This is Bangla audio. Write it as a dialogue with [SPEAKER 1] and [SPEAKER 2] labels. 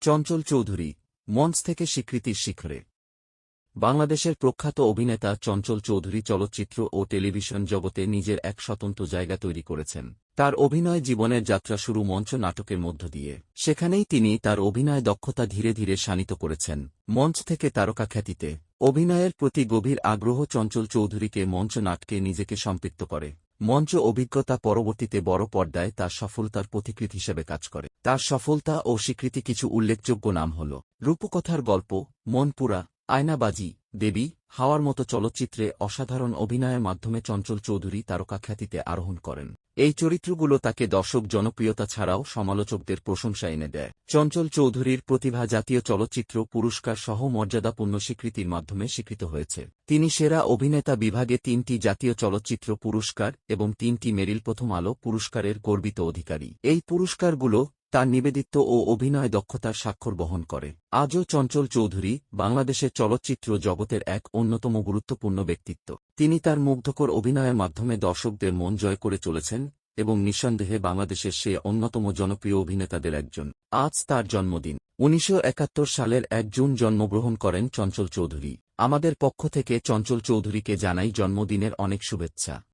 [SPEAKER 1] চঞ্চল চৌধুরী, মঞ্চ থেকে স্বীকৃতির শিখরে। বাংলাদেশের প্রখ্যাত অভিনেতা চঞ্চল চৌধুরী চলচ্চিত্র ও টেলিভিশন জগতে নিজের এক স্বতন্ত্র জায়গা তৈরি করেছেন। তার অভিনয় জীবনের যাত্রা শুরু মঞ্চ নাটকের মধ্য দিয়ে। সেখানেই তিনি তার অভিনয় দক্ষতা ধীরে ধীরে শানিত করেছেন। মঞ্চ থেকে তারকা খ্যাতিতে। অভিনয়ের প্রতি গভীর আগ্রহ চঞ্চল চৌধুরীকে মঞ্চ নাটকে নিজেকে সম্পৃক্ত করে। মঞ্চ অভিজ্ঞতা পরবর্তীতে বড় পর্দায় তার সফলতার প্রতিকৃতি হিসেবে কাজ করে। তার সফলতা ও স্বীকৃতি কিছু উল্লেখযোগ্য নাম হল রূপকথার গল্প, মনপুরা, আয়নাবাজি দেবী, হাওয়ার মতো চলচ্চিত্রে অসাধারণ অভিনয়ের মাধ্যমে চঞ্চল চৌধুরী তারকা খ্যাতিতে আরোহণ করেন। এই চরিত্রগুলো তাকে দর্শক জনপ্রিয়তা ছাড়াও সমালোচকদের প্রশংসা এনে দেয়। চঞ্চল চৌধুরীর প্রতিভা জাতীয় চলচ্চিত্র পুরস্কার সহ মর্যাদাপূর্ণ স্বীকৃতির মাধ্যমে স্বীকৃত হয়েছে। তিনি সেরা অভিনেতা বিভাগে তিনটি জাতীয় চলচ্চিত্র পুরস্কার এবং তিনটি মেরিল প্রথম আলো পুরস্কারের গর্বিত অধিকারী। এই পুরস্কারগুলো তার নিবেদিত ও অভিনয় দক্ষতার স্বাক্ষর বহন করে। আজও চঞ্চল চৌধুরী বাংলাদেশের চলচ্চিত্র জগতের এক অন্যতম গুরুত্বপূর্ণ ব্যক্তিত্ব। তিনি তার মুগ্ধকর অভিনয়ের মাধ্যমে দর্শকদের মন জয় করে চলেছেন এবং নিঃসন্দেহে বাংলাদেশের সে অন্যতম জনপ্রিয় অভিনেতাদের একজন। আজ তার জন্মদিন। উনিশশো একাত্তর সালের এক জুন জন্মগ্রহণ করেন চঞ্চল চৌধুরী। আমাদের পক্ষ থেকে চঞ্চল চৌধুরীকে জানাই জন্মদিনের অনেক শুভেচ্ছা।